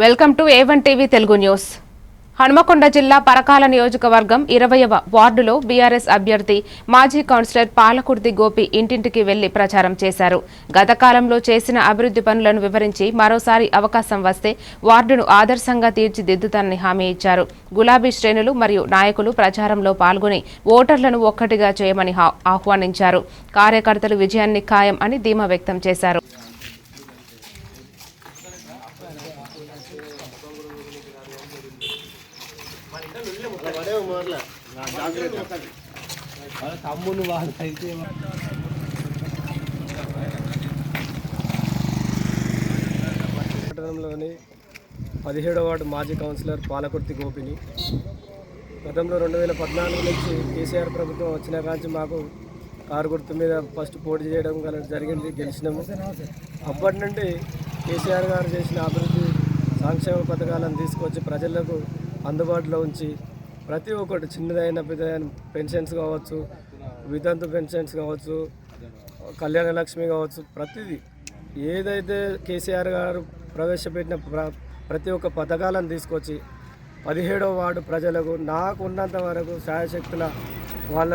Welcome to A one TV Telugu news. Hanumakonda జిల్లా పరకాల నియోజకవర్గం ఇరవయవ వార్డులో బీఆర్ఎస్ అభ్యర్థి మాజీ కౌన్సిలర్ పాలకుర్తి గోపి ఇంటింటికి వెళ్ళి ప్రచారం చేశారు. గత కాలంలో చేసిన అభివృద్ధి పనులను వివరించి మరోసారి అవకాశం వస్తే వార్డును ఆదర్శంగా తీర్చిదిద్దుతానని హామీ ఇచ్చారు. గులాబీ శ్రేణులు మరియు నాయకులు ప్రచారంలో పాల్గొని ఓటర్లను ఒక్కటిగా చేయమని ఆహ్వానించారు. కార్యకర్తలు విజయాన్ని ఖాయం అని ధీమా వ్యక్తం చేశారు. తమ్ముని వాళ్ళైతే పట్టణంలోని పదిహేడవ వార్డు మాజీ కౌన్సిలర్ పాలకుర్తి గోపిని. గతంలో రెండు వేల పద్నాలుగు నుంచి కేసీఆర్ ప్రభుత్వం వచ్చిన కాంచి మాకు కారు గుర్తు మీద ఫస్ట్ పోటీ చేయడం గల జరిగింది గెలిచినాము. అప్పటి నుండి కేసీఆర్ గారు చేసిన అభివృద్ధి సంక్షేమ పథకాలను తీసుకొచ్చి ప్రజలకు అందుబాటులో ఉంచి ప్రతి ఒక్కటి చిన్నదైన పెద్దదైన పెన్షన్స్ కావచ్చు వితంతు పెన్షన్స్ కావచ్చు కళ్యాణ లక్ష్మి కావచ్చు ప్రతిదీ. ఏదైతే కేసీఆర్ గారు ప్రవేశపెట్టిన ప్ర ప్రతి ఒక్క పథకాలను తీసుకొచ్చి పదిహేడవ వార్డు ప్రజలకు నాకున్నంత వరకు శాయశక్తుల వాళ్ళ